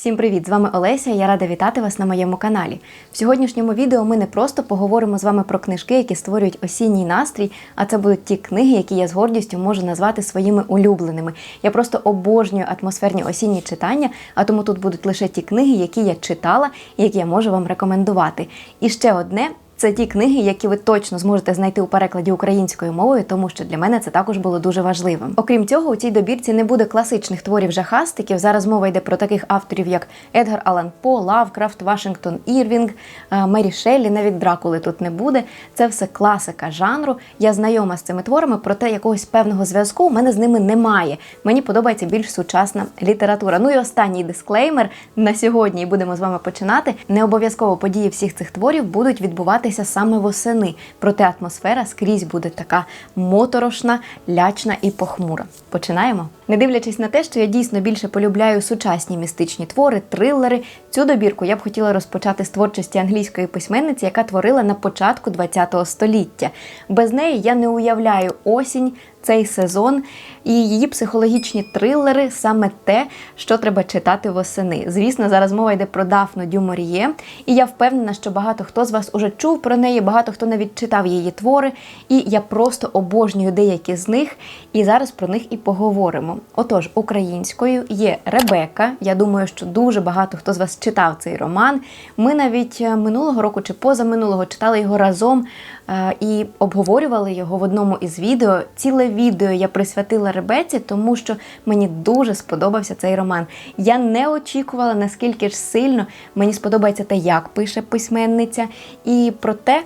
Всім привіт! З вами Олеся. Я рада вітати вас на моєму каналі. В сьогоднішньому відео ми не просто поговоримо з вами про книжки, які створюють осінній настрій, а це будуть ті книги, які я з гордістю можу назвати своїми улюбленими. Я просто обожнюю атмосферні осінні читання, а тому тут будуть лише ті книги, які я читала і які я можу вам рекомендувати. І ще одне. Це ті книги, які ви точно зможете знайти у перекладі українською мовою, тому що для мене це також було дуже важливим. Окрім цього, у цій добірці не буде класичних творів жахастиків. Зараз мова йде про таких авторів, як Едгар Алан По, Лавкрафт, Вашингтон Ірвінг, е, Мері Шеллі, навіть Дракули тут не буде. Це все класика жанру. Я знайома з цими творами, проте якогось певного зв'язку у мене з ними немає. Мені подобається більш сучасна література. Ну і останній дисклеймер на сьогодні будемо з вами починати. Не обов'язково події всіх цих творів будуть відбуватися саме восени, проте атмосфера скрізь буде така моторошна, лячна і похмура. Починаємо. Не дивлячись на те, що я дійсно більше полюбляю сучасні містичні твори, трилери, цю добірку я б хотіла розпочати з творчості англійської письменниці, яка творила на початку ХХ століття. Без неї я не уявляю осінь. Цей сезон і її психологічні трилери саме те, що треба читати восени. Звісно, зараз мова йде про Дафну Дюморіє, і я впевнена, що багато хто з вас уже чув про неї, багато хто навіть читав її твори, і я просто обожнюю деякі з них, і зараз про них і поговоримо. Отож, українською є Ребека. Я думаю, що дуже багато хто з вас читав цей роман. Ми навіть е, минулого року чи позаминулого читали його разом е, і обговорювали його в одному із відео. Ціле відео я присвятила Ребеці, тому що мені дуже сподобався цей роман. Я не очікувала, наскільки ж сильно мені сподобається те, як пише письменниця, і про те,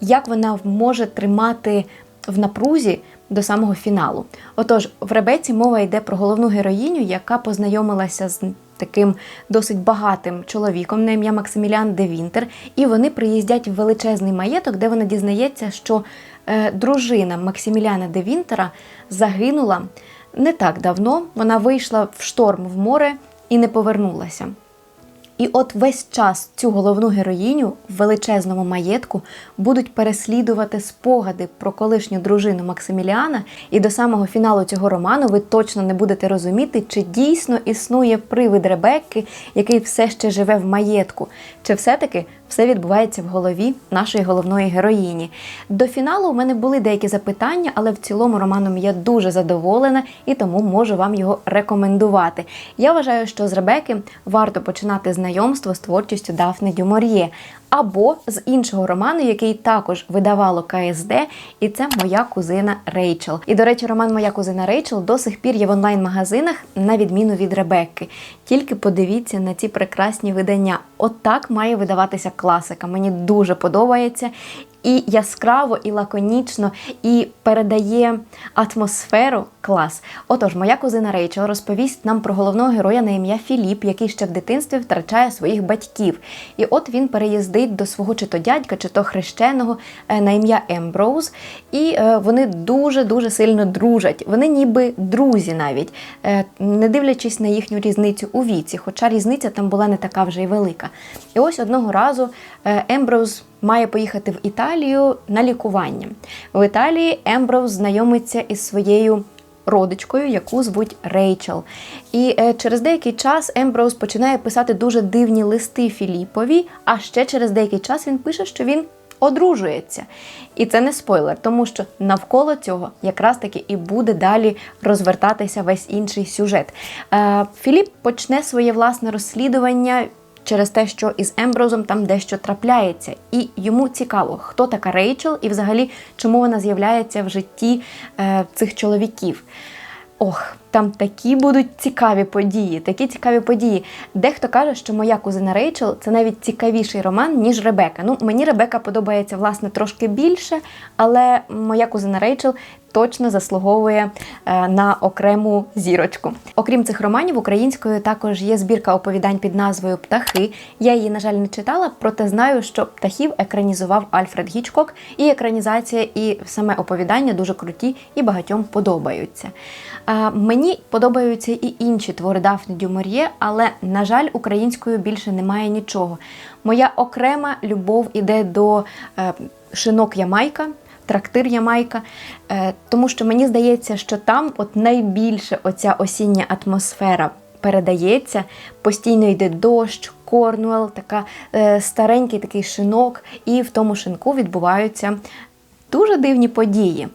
як вона може тримати в напрузі до самого фіналу. Отож, в Ребеці мова йде про головну героїню, яка познайомилася з таким досить багатим чоловіком на ім'я Максиміліан де Вінтер, і вони приїздять в величезний маєток, де вона дізнається, що е, дружина Максиміліана де Вінтера загинула не так давно. Вона вийшла в шторм в море і не повернулася. І от весь час цю головну героїню в величезному маєтку будуть переслідувати спогади про колишню дружину Максиміліана, і до самого фіналу цього роману ви точно не будете розуміти, чи дійсно існує привид Ребекки, який все ще живе в маєтку, чи все-таки все відбувається в голові нашої головної героїні. До фіналу у мене були деякі запитання, але в цілому романом я дуже задоволена і тому можу вам його рекомендувати. Я вважаю, що з Ребеки варто починати знайомство з творчістю Дафни Дюмор'є. Або з іншого роману, який також видавало КСД, і це моя кузина Рейчел. І, до речі, роман Моя кузина Рейчел до сих пір є в онлайн-магазинах, на відміну від Ребекки. Тільки подивіться на ці прекрасні видання. Отак От має видаватися класика. Мені дуже подобається і яскраво, і лаконічно, і передає атмосферу клас. Отож, моя кузина Рейчел розповість нам про головного героя на ім'я Філіп, який ще в дитинстві втрачає своїх батьків. І от він переїздить до свого чи то дядька, чи то хрещеного е, на ім'я Емброуз, і е, вони дуже-дуже сильно дружать. Вони ніби друзі навіть, е, не дивлячись на їхню різницю у віці, хоча різниця там була не така вже й велика. І ось одного разу Емброуз має поїхати в Італію на лікування. В Італії Емброуз знайомиться із своєю родичкою, яку звуть Рейчел. І е, через деякий час Емброуз починає писати дуже дивні листи Філіпові, а ще через деякий час він пише, що він. Одружується. І це не спойлер, тому що навколо цього якраз таки і буде далі розвертатися весь інший сюжет. Е, Філіп почне своє власне розслідування через те, що із Емброзом там дещо трапляється, і йому цікаво, хто така Рейчел і взагалі чому вона з'являється в житті е, цих чоловіків. Ох, там такі будуть цікаві події, такі цікаві події. Дехто каже, що моя кузина Рейчел це навіть цікавіший роман, ніж Ребека. Ну, мені Ребека подобається, власне, трошки більше, але моя кузина Рейчел точно заслуговує е, на окрему зірочку. Окрім цих романів, українською також є збірка оповідань під назвою Птахи. Я її, на жаль, не читала, проте знаю, що птахів екранізував Альфред Гічкок, і екранізація, і саме оповідання дуже круті і багатьом подобаються. Мені подобаються і інші твори Дафни Дюмор'є, але, на жаль, українською більше немає нічого. Моя окрема любов іде до е, шинок Ямайка трактир Ямайка, е, тому що мені здається, що там от найбільше оця осіння атмосфера передається. Постійно йде дощ, Корнуел, така е, старенький такий шинок, і в тому шинку відбуваються дуже дивні події,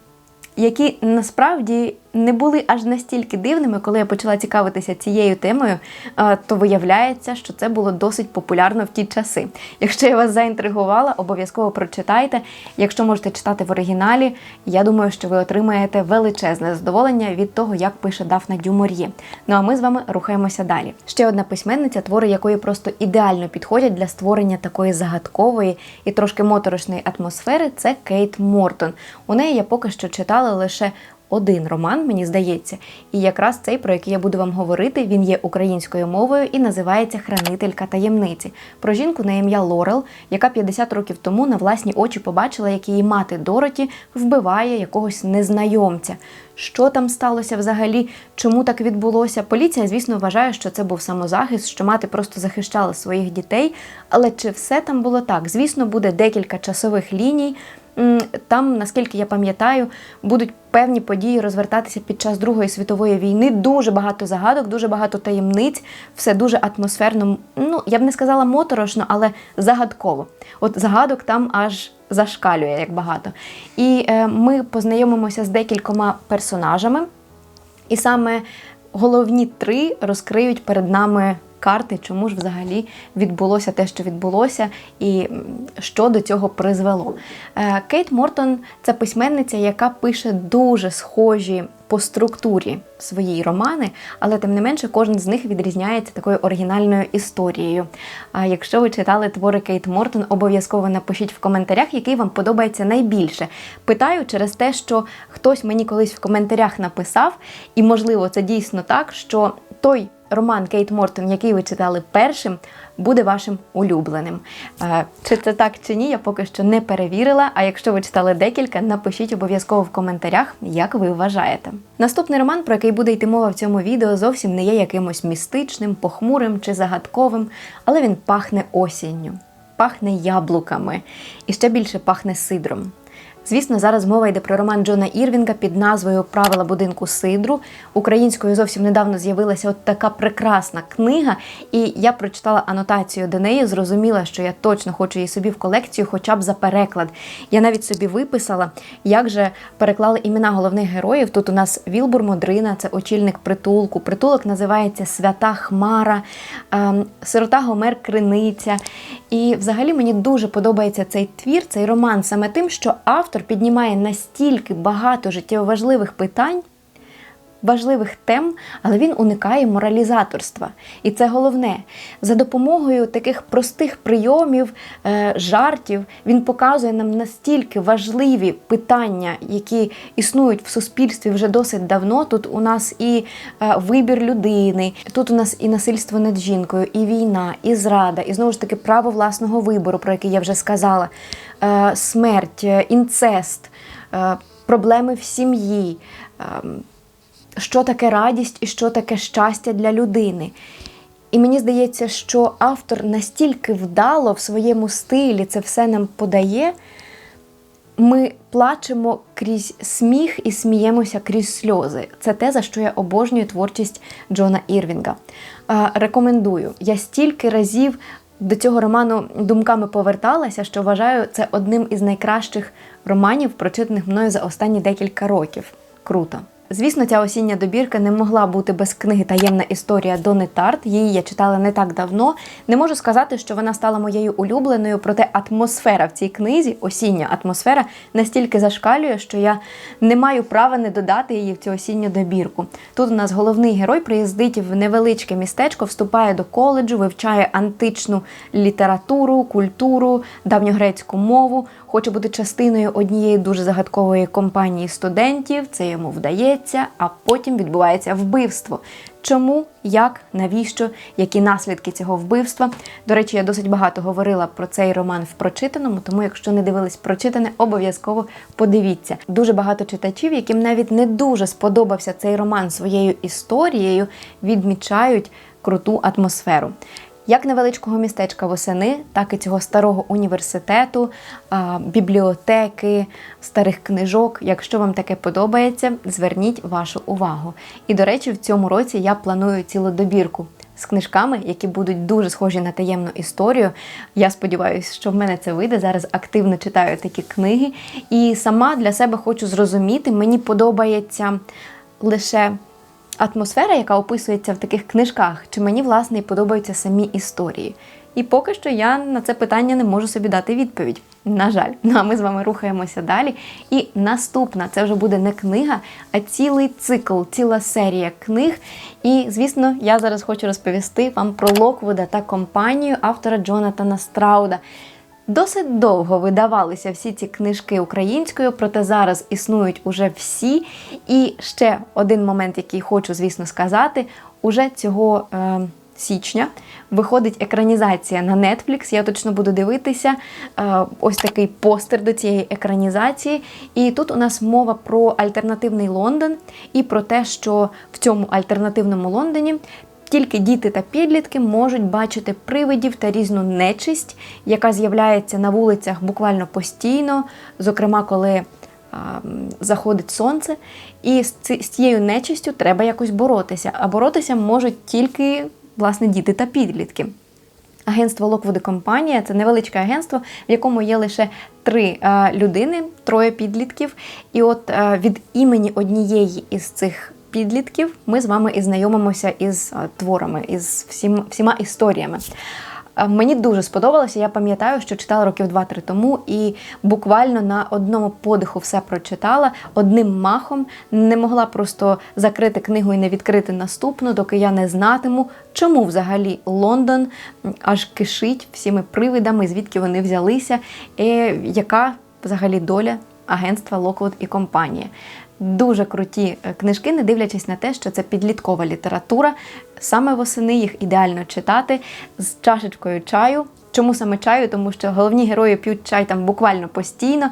які насправді не були аж настільки дивними, коли я почала цікавитися цією темою, е, то виявляється, що це було досить популярно в ті часи. Якщо я вас заінтригувала, обов'язково прочитайте. Якщо можете читати в оригіналі, я думаю, що ви отримаєте величезне задоволення від того, як пише Дафна Дюмор'є. Ну а ми з вами рухаємося далі. Ще одна письменниця, твори якої просто ідеально підходять для створення такої загадкової і трошки моторошної атмосфери, це Кейт Мортон. У неї я поки що читала лише один роман, мені здається, і якраз цей, про який я буду вам говорити, він є українською мовою і називається Хранителька таємниці. Про жінку на ім'я Лорел, яка 50 років тому на власні очі побачила, як її мати Дороті вбиває якогось незнайомця. Що там сталося взагалі? Чому так відбулося? Поліція, звісно, вважає, що це був самозахист, що мати просто захищала своїх дітей. Але чи все там було так? Звісно, буде декілька часових ліній. Там, наскільки я пам'ятаю, будуть певні події розвертатися під час Другої світової війни. Дуже багато загадок, дуже багато таємниць, все дуже атмосферно. Ну, я б не сказала моторошно, але загадково. От загадок там аж зашкалює як багато. І е, ми познайомимося з декількома персонажами, і саме головні три розкриють перед нами карти, чому ж взагалі відбулося те, що відбулося, і що до цього призвело. Е, Кейт Мортон це письменниця, яка пише дуже схожі по структурі свої романи, але тим не менше кожен з них відрізняється такою оригінальною історією. А якщо ви читали твори Кейт Мортон, обов'язково напишіть в коментарях, який вам подобається найбільше. Питаю через те, що хтось мені колись в коментарях написав, і можливо це дійсно так, що той роман Кейт Мортон, який ви читали першим, буде вашим улюбленим. Е, Чи це так чи ні, я поки що не перевірила. А якщо ви читали декілька, напишіть обов'язково в коментарях, як ви вважаєте. Наступний роман, про який буде йти мова в цьому відео, зовсім не є якимось містичним, похмурим чи загадковим, але він пахне осінню, пахне яблуками і ще більше пахне сидром. Звісно, зараз мова йде про роман Джона Ірвінга під назвою Правила будинку Сидру. Українською зовсім недавно з'явилася от така прекрасна книга, і я прочитала анотацію до неї, зрозуміла, що я точно хочу її собі в колекцію, хоча б за переклад. Я навіть собі виписала, як же переклали імена головних героїв. Тут у нас Вілбур Модрина, це очільник притулку. Притулок називається Свята Хмара, ем, Сирота Гомер Криниця. І взагалі мені дуже подобається цей твір, цей роман, саме тим, що автор піднімає настільки багато життєво важливих питань, важливих тем, але він уникає моралізаторства. І це головне. За допомогою таких простих прийомів, е, жартів він показує нам настільки важливі питання, які існують в суспільстві вже досить давно. Тут у нас і е, вибір людини, тут у нас і насильство над жінкою, і війна, і зрада, і знову ж таки право власного вибору, про який я вже сказала, смерть, е, інцест, е, проблеми в сім'ї. ем, що таке радість і що таке щастя для людини. І мені здається, що автор настільки вдало в своєму стилі це все нам подає. Ми плачемо крізь сміх і сміємося крізь сльози. Це те, за що я обожнюю творчість Джона Ірвінга. Е, Рекомендую. Я стільки разів до цього роману думками поверталася, що вважаю це одним із найкращих романів, прочитаних мною за останні декілька років. Круто. Звісно, ця осіння добірка не могла бути без книги Таємна історія Дони Тарт. Її я читала не так давно. Не можу сказати, що вона стала моєю улюбленою, проте атмосфера в цій книзі, осіння атмосфера, настільки зашкалює, що я не маю права не додати її в цю осінню добірку. Тут у нас головний герой приїздить в невеличке містечко, вступає до коледжу, вивчає античну літературу, культуру, давньогрецьку мову, хоче бути частиною однієї дуже загадкової компанії студентів. Це йому вдається, а потім відбувається вбивство. Чому, як, навіщо, які наслідки цього вбивства? До речі, я досить багато говорила про цей роман в прочитаному, тому якщо не дивились прочитане, обов'язково подивіться. Дуже багато читачів, яким навіть не дуже сподобався цей роман своєю історією, відмічають круту атмосферу. Як невеличкого містечка восени, так і цього старого університету, бібліотеки, старих книжок. Якщо вам таке подобається, зверніть вашу увагу. І до речі, в цьому році я планую цілу добірку. З книжками, які будуть дуже схожі на таємну історію. Я сподіваюся, що в мене це вийде. Зараз активно читаю такі книги. І сама для себе хочу зрозуміти, мені подобається лише атмосфера, яка описується в таких книжках, чи мені, власне, подобаються самі історії. І поки що я на це питання не можу собі дати відповідь. На жаль, ну а ми з вами рухаємося далі. І наступна це вже буде не книга, а цілий цикл, ціла серія книг. І, звісно, я зараз хочу розповісти вам про Локвуда та компанію автора Джонатана Страуда. Досить довго видавалися всі ці книжки українською, проте зараз існують уже всі. І ще один момент, який хочу, звісно, сказати, уже цього. Е Січня виходить екранізація на Netflix. Я точно буду дивитися е, ось такий постер до цієї екранізації. І тут у нас мова про альтернативний Лондон і про те, що в цьому альтернативному Лондоні тільки діти та підлітки можуть бачити привидів та різну нечисть, яка з'являється на вулицях буквально постійно, зокрема, коли а, заходить сонце. І з цією нечистю треба якось боротися. А боротися можуть тільки власне діти та підлітки. Агентство Локвуди компанія це невеличке агентство, в якому є лише три людини, троє підлітків. І от від імені однієї із цих підлітків ми з вами і знайомимося із творами, із всім, всіма історіями. Мені дуже сподобалося. Я пам'ятаю, що читала років 2-3 тому, і буквально на одному подиху все прочитала одним махом. Не могла просто закрити книгу і не відкрити наступну, доки я не знатиму, чому взагалі Лондон аж кишить всіми привидами, звідки вони взялися, і яка взагалі доля агентства Локвуд і компанія. Дуже круті е, книжки, не дивлячись на те, що це підліткова література. Саме восени їх ідеально читати з чашечкою чаю. Чому саме чаю? Тому що головні герої п'ють чай там буквально постійно.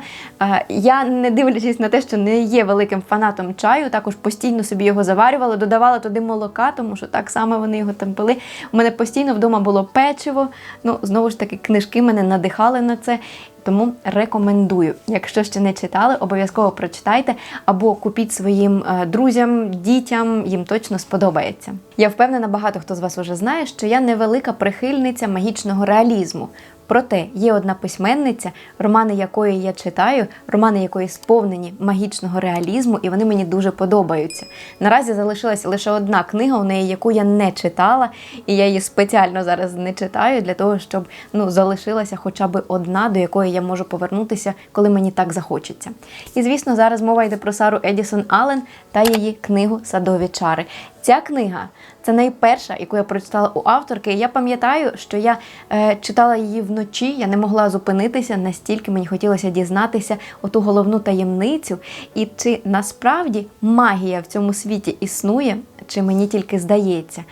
Я, не дивлячись на те, що не є великим фанатом чаю, також постійно собі його заварювала, додавала туди молока, тому що так само вони його там пили. У мене постійно вдома було печиво. Ну, знову ж таки, книжки мене надихали на це. Тому рекомендую. Якщо ще не читали, обов'язково прочитайте або купіть своїм е, друзям, дітям, їм точно сподобається. Я впевнена, багато хто з вас уже знає, що я невелика прихильниця магічного реалізму. Проте є одна письменниця, романи якої я читаю, романи якої сповнені магічного реалізму, і вони мені дуже подобаються. Наразі залишилася лише одна книга, у неї яку я не читала, і я її спеціально зараз не читаю для того, щоб ну залишилася хоча б одна, до якої я можу повернутися, коли мені так захочеться. І звісно, зараз мова йде про Сару Едісон Аллен та її книгу Садові чари. Ця книга це найперша, яку я прочитала у авторки. Я пам'ятаю, що я е, читала її вночі, я не могла зупинитися, настільки мені хотілося дізнатися оту головну таємницю. І чи насправді магія в цьому світі існує, чи мені тільки здається.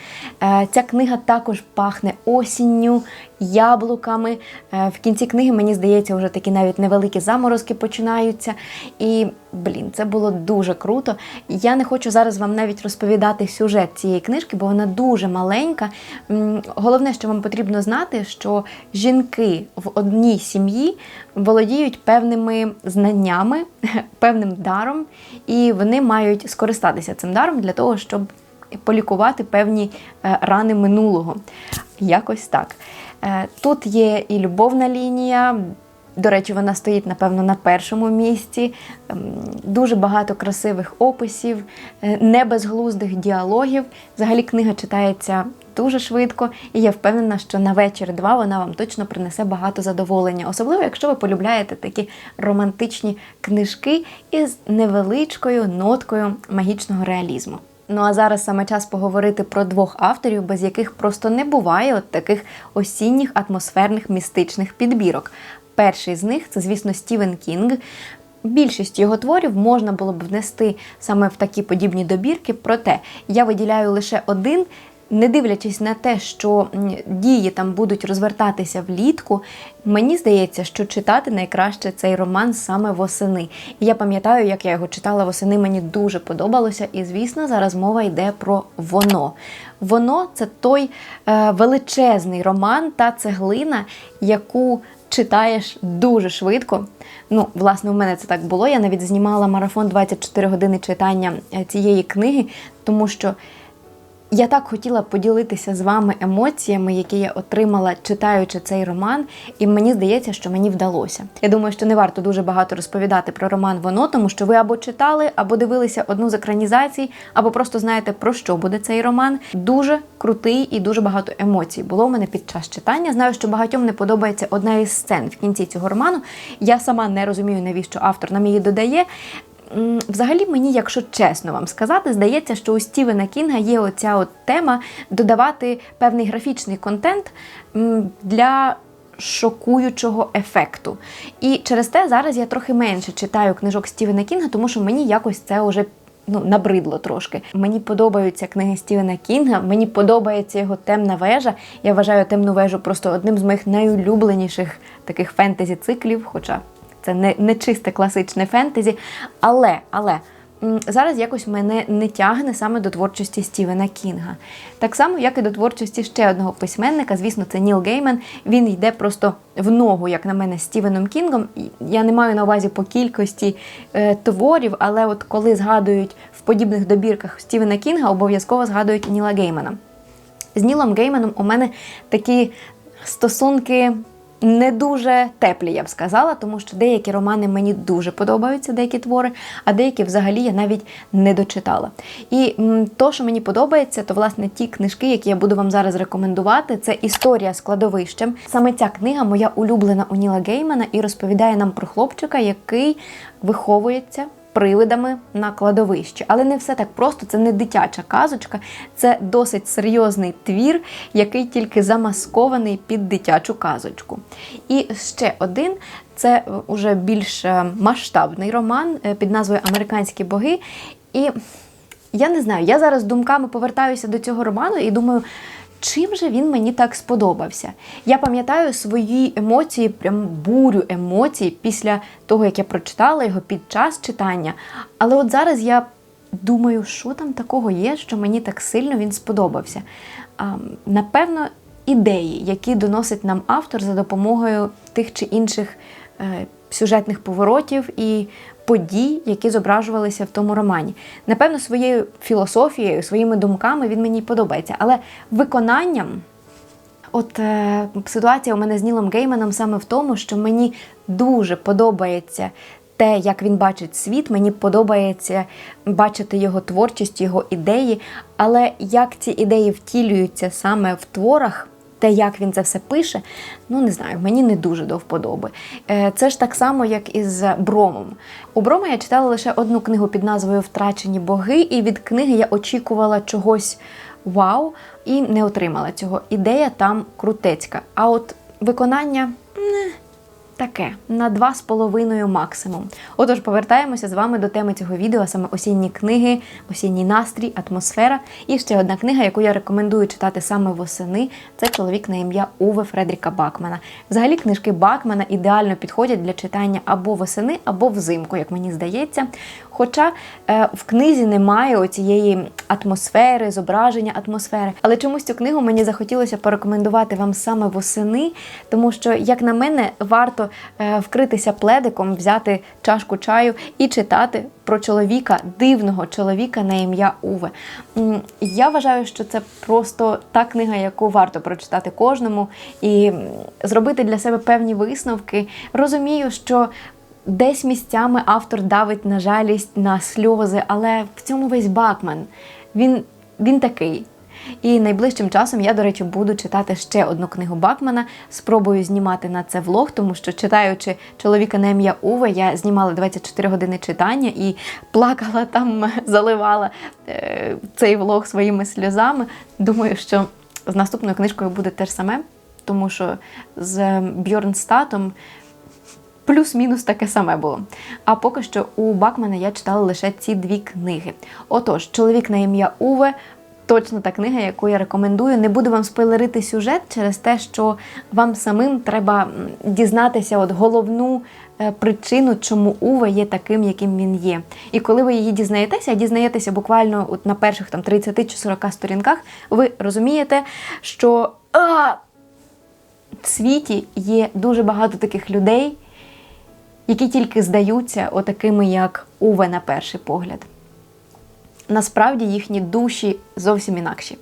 Е, ця книга також пахне осінню, яблуками. Е, в кінці книги, мені здається, вже такі навіть невеликі заморозки починаються. І, блін, це було дуже круто. Я не хочу зараз вам навіть розповідати сюжет цієї книжки, бо вона дуже маленька. Головне, що вам потрібно знати, що жінки в одній сім'ї володіють певними знаннями, певним даром, і вони мають скористатися цим даром для того, щоб полікувати певні е, рани минулого. Якось так. Е, тут є і любовна лінія. До речі, вона стоїть, напевно, на першому місці. Ем, дуже багато красивих описів, е, не безглуздих діалогів. Взагалі книга читається дуже швидко, і я впевнена, що на вечір-два вона вам точно принесе багато задоволення, особливо, якщо ви полюбляєте такі романтичні книжки із невеличкою ноткою магічного реалізму. Ну а зараз саме час поговорити про двох авторів, без яких просто не буває от таких осінніх атмосферних містичних підбірок. Перший з них це, звісно, Стівен Кінг. Більшість його творів можна було б внести саме в такі подібні добірки, проте я виділяю лише один не дивлячись на те, що дії там будуть розвертатися влітку, мені здається, що читати найкраще цей роман саме восени. І я пам'ятаю, як я його читала восени, мені дуже подобалося. І, звісно, зараз мова йде про воно. Воно це той е, величезний роман та цеглина, яку читаєш дуже швидко. Ну, власне, у мене це так було. Я навіть знімала марафон 24 години читання е, цієї книги, тому що я так хотіла поділитися з вами емоціями, які я отримала, читаючи цей роман, і мені здається, що мені вдалося. Я думаю, що не варто дуже багато розповідати про роман Воно, тому що ви або читали, або дивилися одну з екранізацій, або просто знаєте про що буде цей роман. Дуже крутий і дуже багато емоцій було в мене під час читання. Знаю, що багатьом не подобається одна із сцен в кінці цього роману. Я сама не розумію, навіщо автор нам її додає. Взагалі, мені, якщо чесно вам сказати, здається, що у Стівена Кінга є оця от тема додавати певний графічний контент для шокуючого ефекту. І через те зараз я трохи менше читаю книжок Стівена Кінга, тому що мені якось це вже ну, набридло трошки. Мені подобаються книги Стівена Кінга, мені подобається його темна вежа. Я вважаю темну вежу просто одним з моїх найулюбленіших таких фентезі-циклів, хоча це не, не чисте класичне фентезі. Але, але зараз якось мене не тягне саме до творчості Стівена Кінга. Так само, як і до творчості ще одного письменника, звісно, це Ніл Гейман. Він йде просто в ногу, як на мене, з Стівеном Кінгом. Я не маю на увазі по кількості е, творів, але от коли згадують в подібних добірках Стівена Кінга, обов'язково згадують Ніла Геймана. З Нілом Гейманом у мене такі стосунки не дуже теплі, я б сказала, тому що деякі романи мені дуже подобаються, деякі твори, а деякі взагалі я навіть не дочитала. І то, що мені подобається, то власне ті книжки, які я буду вам зараз рекомендувати, це історія з кладовищем. Саме ця книга моя улюблена у Ніла Геймана і розповідає нам про хлопчика, який виховується привидами на кладовищі. Але не все так просто, це не дитяча казочка, це досить серйозний твір, який тільки замаскований під дитячу казочку. І ще один це уже більш е, масштабний роман е, під назвою Американські боги. І я не знаю, я зараз думками повертаюся до цього роману і думаю. Чим же він мені так сподобався? Я пам'ятаю свої емоції, прям бурю емоцій після того, як я прочитала його під час читання. Але от зараз я думаю, що там такого є, що мені так сильно він сподобався. А, напевно, ідеї, які доносить нам автор за допомогою тих чи інших е, сюжетних поворотів і подій, які зображувалися в тому романі. Напевно, своєю філософією, своїми думками він мені подобається. Але виконанням. От е, ситуація у мене з Нілом Гейманом саме в тому, що мені дуже подобається те, як він бачить світ, мені подобається бачити його творчість, його ідеї. Але як ці ідеї втілюються саме в творах, те, як він це все пише, ну не знаю, мені не дуже до вподоби. Е, Це ж так само, як і з Бромом. У Брома я читала лише одну книгу під назвою Втрачені боги, і від книги я очікувала чогось вау і не отримала цього. Ідея там крутецька. А от виконання. не, Таке на два з половиною максимум. Отож, повертаємося з вами до теми цього відео, саме осінні книги, осінній настрій, атмосфера. І ще одна книга, яку я рекомендую читати саме восени, це чоловік на ім'я Уве Фредріка Бакмана. Взагалі, книжки Бакмана ідеально підходять для читання або восени, або взимку, як мені здається. Хоча е, в книзі немає оцієї атмосфери, зображення атмосфери. Але чомусь цю книгу мені захотілося порекомендувати вам саме восени, тому що, як на мене, варто е, вкритися пледиком, взяти чашку чаю і читати про чоловіка, дивного чоловіка на ім'я Уве. Я вважаю, що це просто та книга, яку варто прочитати кожному і зробити для себе певні висновки. Розумію, що Десь місцями автор давить на жалість, на сльози, але в цьому весь Бакман. Він, він такий. І найближчим часом я, до речі, буду читати ще одну книгу Бакмана. Спробую знімати на це влог, тому що читаючи чоловіка на ім'я Уве, я знімала 24 години читання і плакала там, заливала е, цей влог своїми сльозами. Думаю, що з наступною книжкою буде те ж саме, тому що з Бьорнстатом плюс-мінус таке саме було. А поки що у Бакмана я читала лише ці дві книги. Отож, чоловік на ім'я Уве. точно та книга, яку я рекомендую. Не буду вам спойлерити сюжет через те, що вам самим треба дізнатися от головну е, причину, чому Уве є таким, яким він є. І коли ви її дізнаєтеся, а дізнаєтеся буквально от на перших там 30 чи 40 сторінках, ви розумієте, що а, в світі є дуже багато таких людей, які тільки здаються отакими, як Уве на перший погляд. Насправді їхні душі зовсім інакші.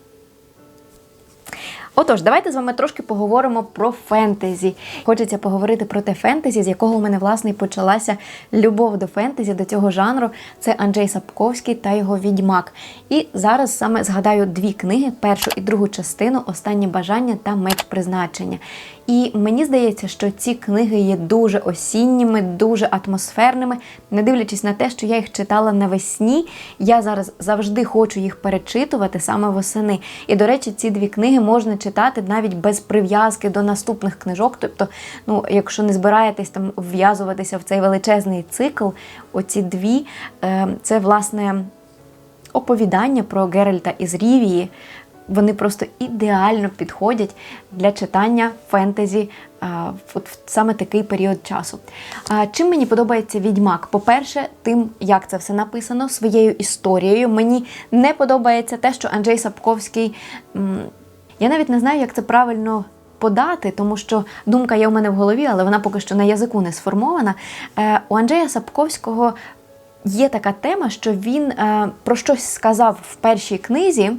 Отож, давайте з вами трошки поговоримо про фентезі. Хочеться поговорити про те фентезі, з якого у мене власне і почалася любов до фентезі, до цього жанру. Це Анджей Сапковський та його відьмак. І зараз саме згадаю дві книги: першу і другу частину Останнє бажання та меч призначення. І мені здається, що ці книги є дуже осінніми, дуже атмосферними. Не дивлячись на те, що я їх читала навесні, я зараз завжди хочу їх перечитувати саме восени. І, до речі, ці дві книги можна читати навіть без прив'язки до наступних книжок. Тобто, ну, якщо не збираєтесь там вв'язуватися в цей величезний цикл, оці дві е, це власне оповідання про Геральта із Рівії. Вони просто ідеально підходять для читання фентезі от в саме такий період часу. А, чим мені подобається відьмак? По-перше, тим, як це все написано, своєю історією. Мені не подобається те, що Анджей Сапковський. Я навіть не знаю, як це правильно. Подати, тому що думка є у мене в голові, але вона поки що на язику не сформована. Е, у Анджея Сапковського є така тема, що він е, про щось сказав в першій книзі,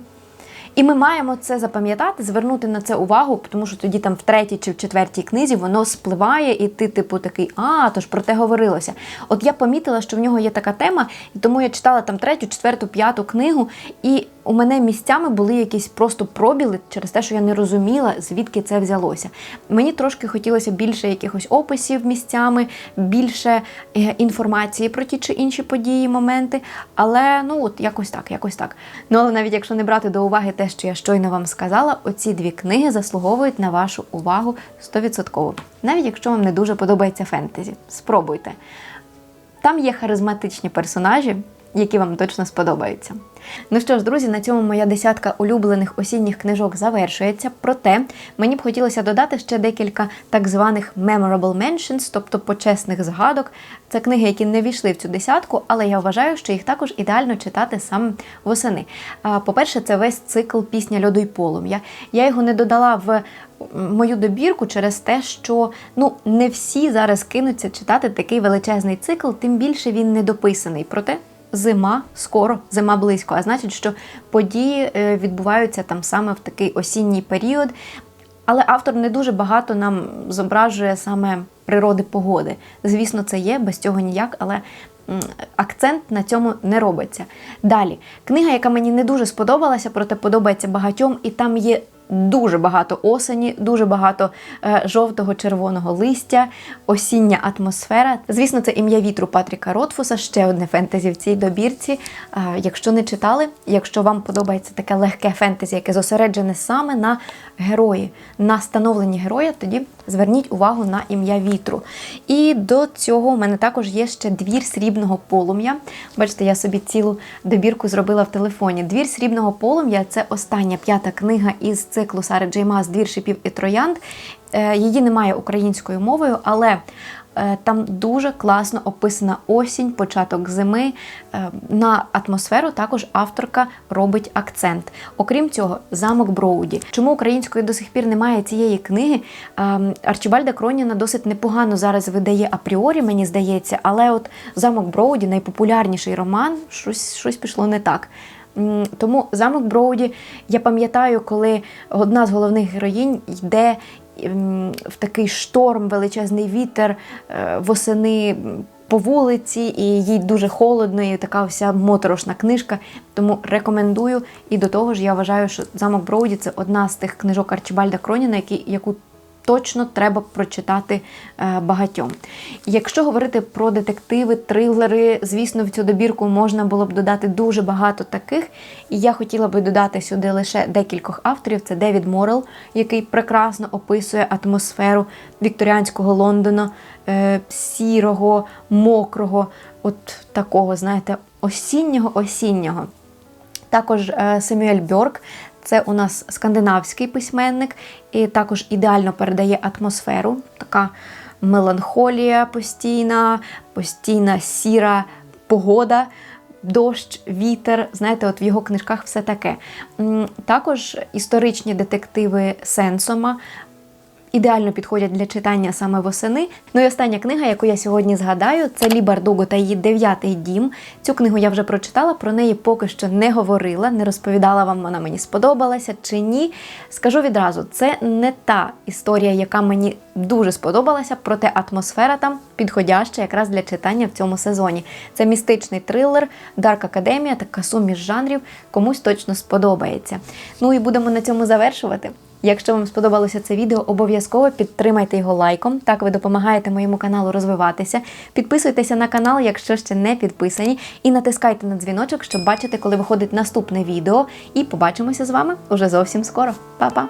і ми маємо це запам'ятати, звернути на це увагу, тому що тоді там в третій чи в четвертій книзі воно спливає, і ти, типу, такий, а, то ж про те говорилося. От я помітила, що в нього є така тема, і тому я читала там третю, четверту, п'яту книгу, і у мене місцями були якісь просто пробіли через те, що я не розуміла, звідки це взялося. Мені трошки хотілося більше якихось описів місцями, більше е, інформації про ті чи інші події, моменти. Але ну от якось так, якось так. Ну але навіть якщо не брати до уваги те, що я щойно вам сказала, оці дві книги заслуговують на вашу увагу 100%. Навіть якщо вам не дуже подобається фентезі, спробуйте. Там є харизматичні персонажі, які вам точно сподобаються. Ну що ж, друзі, на цьому моя десятка улюблених осінніх книжок завершується. Проте мені б хотілося додати ще декілька так званих memorable mentions, тобто почесних згадок. Це книги, які не війшли в цю десятку, але я вважаю, що їх також ідеально читати саме восени. По-перше, це весь цикл пісня льоду й полум'я. Я його не додала в мою добірку через те, що ну не всі зараз кинуться читати такий величезний цикл, тим більше він не дописаний. Проте зима скоро, зима близько. А значить, що події е, відбуваються там саме в такий осінній період. Але автор не дуже багато нам зображує саме природи погоди. Звісно, це є, без цього ніяк, але акцент на цьому не робиться. Далі, книга, яка мені не дуже сподобалася, проте подобається багатьом, і там є дуже багато осені, дуже багато е, жовтого червоного листя, осіння атмосфера. Звісно, це ім'я вітру Патріка Ротфуса, ще одне фентезі в цій добірці. Е, якщо не читали, якщо вам подобається таке легке фентезі, яке зосереджене саме на герої, на становленні героя, тоді зверніть увагу на ім'я вітру. І до цього у мене також є ще двір срібного полум'я. Бачите, я собі цілу добірку зробила в телефоні. Двір срібного полум'я це остання п'ята книга із циклу Сари Джеймас Двір шипів і троянд. Е, Її немає українською мовою, але е, там дуже класно описана осінь, початок зими. Е, На атмосферу також авторка робить акцент. Окрім цього, замок Броуді. Чому української до сих пір немає цієї книги? Арчибальда Кроніна досить непогано зараз видає апріорі, мені здається, але от замок Броуді найпопулярніший роман, щось, щось пішло не так. Тому замок Броуді, я пам'ятаю, коли одна з головних героїнь йде в такий шторм, величезний вітер е, восени по вулиці, і їй дуже холодно, і така вся моторошна книжка. Тому рекомендую. І до того ж, я вважаю, що замок Броуді це одна з тих книжок Арчибальда Кроніна, які, яку точно треба прочитати е, багатьом. Якщо говорити про детективи, трилери, звісно, в цю добірку можна було б додати дуже багато таких. І я хотіла би додати сюди лише декількох авторів. Це Девід Морел, який прекрасно описує атмосферу вікторіанського Лондона, е, сірого, мокрого, от такого, знаєте, осіннього осіннього. Також е, Семюель Бьорк, це у нас скандинавський письменник, і також ідеально передає атмосферу. Така меланхолія постійна, постійна сіра погода. Дощ, вітер, знаєте, от в його книжках все таке. Також історичні детективи Сенсома ідеально підходять для читання саме восени. Ну і остання книга, яку я сьогодні згадаю, це Лі Бардуго та її дев'ятий дім. Цю книгу я вже прочитала, про неї поки що не говорила, не розповідала вам, вона мені сподобалася чи ні. Скажу відразу, це не та історія, яка мені дуже сподобалася, проте атмосфера там підходяща якраз для читання в цьому сезоні. Це містичний трилер, Дарк Академія, така суміш жанрів, комусь точно сподобається. Ну і будемо на цьому завершувати. Якщо вам сподобалося це відео, обов'язково підтримайте його лайком. Так ви допомагаєте моєму каналу розвиватися. Підписуйтеся на канал, якщо ще не підписані, і натискайте на дзвіночок, щоб бачити, коли виходить наступне відео. І побачимося з вами уже зовсім скоро. Па-па!